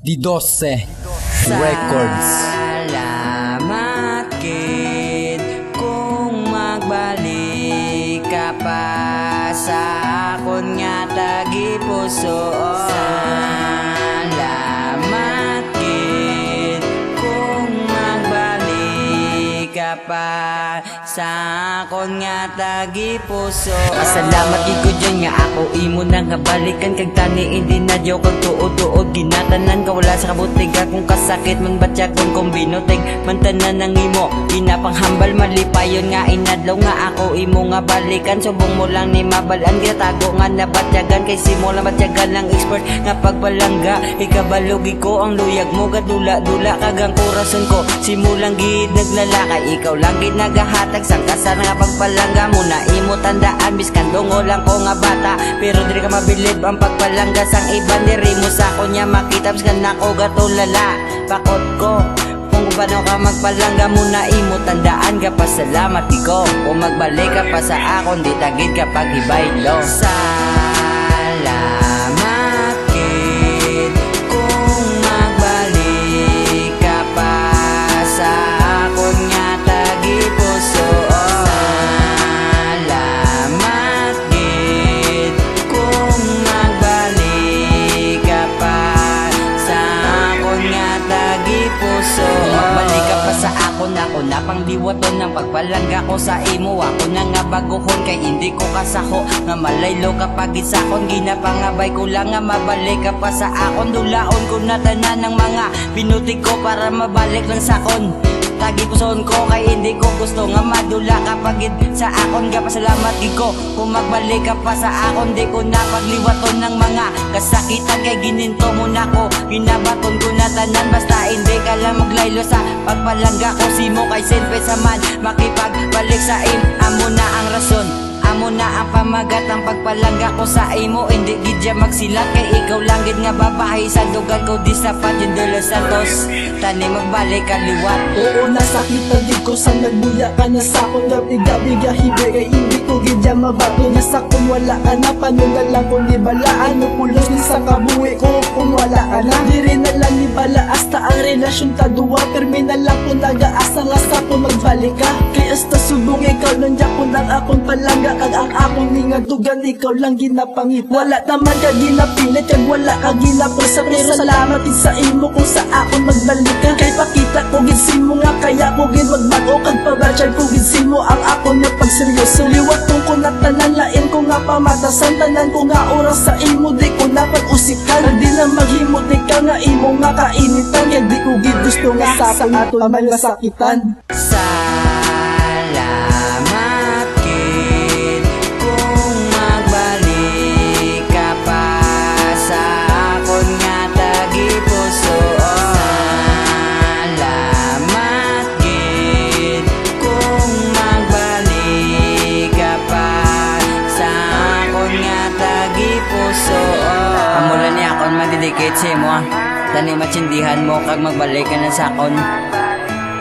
Di 12 Records. Salamat kid. Kung magbalik ka pa sa akon nga tagi puso Salamat kid. Kung magbalik ka pa sa akon nga tagi puso. Salamat gid ko dyan nga ako. Imo na nga balikan kag tani hindi na diyo kag tuod-tuod ginatanan ka wala sa kabutiga kung kasakit man batya kung kombinotig man tanan ng imo ginapanghambal malipayon nga inadlaw nga ako. Imo nga balikan subong mo lang ni mabalan gitago nga nabatyagan kay simula batyagan lang expert? Nga pagbalangga ikabalugi ko ang luyag mo. Gadula-dula kagang korason ko. Simulang gid naglalakay ikaw lang gid nagahatag sang kasar nga pagpalangga mo na imo tandaan biskan dongo lang ko nga bata. Pero diri ka mabilib ang pagpalangga sang iba diri mo sa kunya makita biskan nako gatulala pakot ko kung paano ka magpalangga mo na imo tandaan ka pasalamat iko kung magbalik ka pa sa akon di tagid ka paghibay-lo Salamat pang diwaton ng pagpalangga ko sa imo. Ako na nga baguhon kay hindi ko kasako Nga malaylo kapag isakon Ginapangabay ko lang nga mabalik ka pa sa akon Dulaon ko na tanan ng mga binutik ko para mabalik lang sakon Tagi puson ko kay hindi ko gusto nga madula kapag sa akon ga pasalamat gid ko kung magbalik ka pa sa akon di ko na pagliwaton ng mga kasakitan. Kay gininto mo na ko ginabaton ko na tanan basta hindi ka maglaylo sa pagpalangga ko simo kay senpe sa man makipagbalik sa im amo na ang rason Amo na ang pamagat ang pagpalangga ko sa imo. Hindi gidya magsilat kay ikaw lang gid nga babae. Sa dugan ko di sapat yung dulo santos Tani magbalik kaliwat. Oo, nasakitan di ko sa nagbuya ka na sa akong nabiga-biga hibe Kay hindi ko gidya mabato na sa kung wala ka na. Paano na lang kung di balaan mo pulos ni sa kabuhi ko kung wala ka na. Di rin na lang ni bala hasta ang relasyon ta duwa Permi na lang kung nag-aasa nga sa kung magbalik ka Kay hasta subong ikaw nandiyan ko ng akong palangga Kag ang akong ningadugan ikaw lang ginapangit. Wala naman ka ginapilit kag wala ka ginapresa Pero salamat sa imo kung sa akon magbalik ka Kay pakita ko gid simo nga kaya ko gid magbago. Kag pabadyag ko gid simo ang akon nga pagseryoso. Liwat kung ko na tanan lain ko pamatasan Tanan ko nga oras sa imo di ko na pag-usikan Di na maghimot ikaw nga imo nga kainitan Kaya di ko gid gusto nga sa akong ato mga sakitan sa imo ah. Tani matsindihan mo kag magbalik ka na sa akon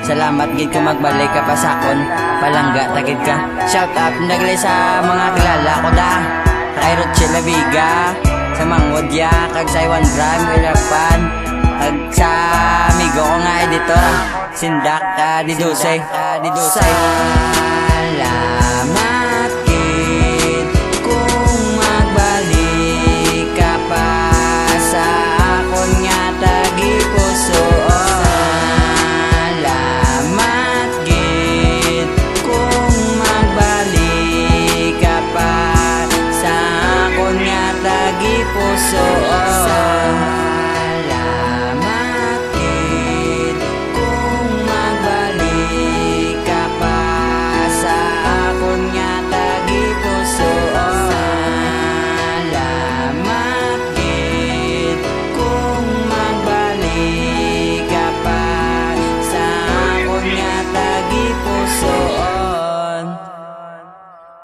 Salamat gid ko magbalik ka pa sa akon. Palangga tagid ka. Shout out naglay sa mga kilala ko da. Kay Rochelle Viga, sa Mangudya, kag sa Iwan Bram, Ilapan, kag sa amigo ko nga editor, Sindak, uh, Didusay, Didusay. Salamat I.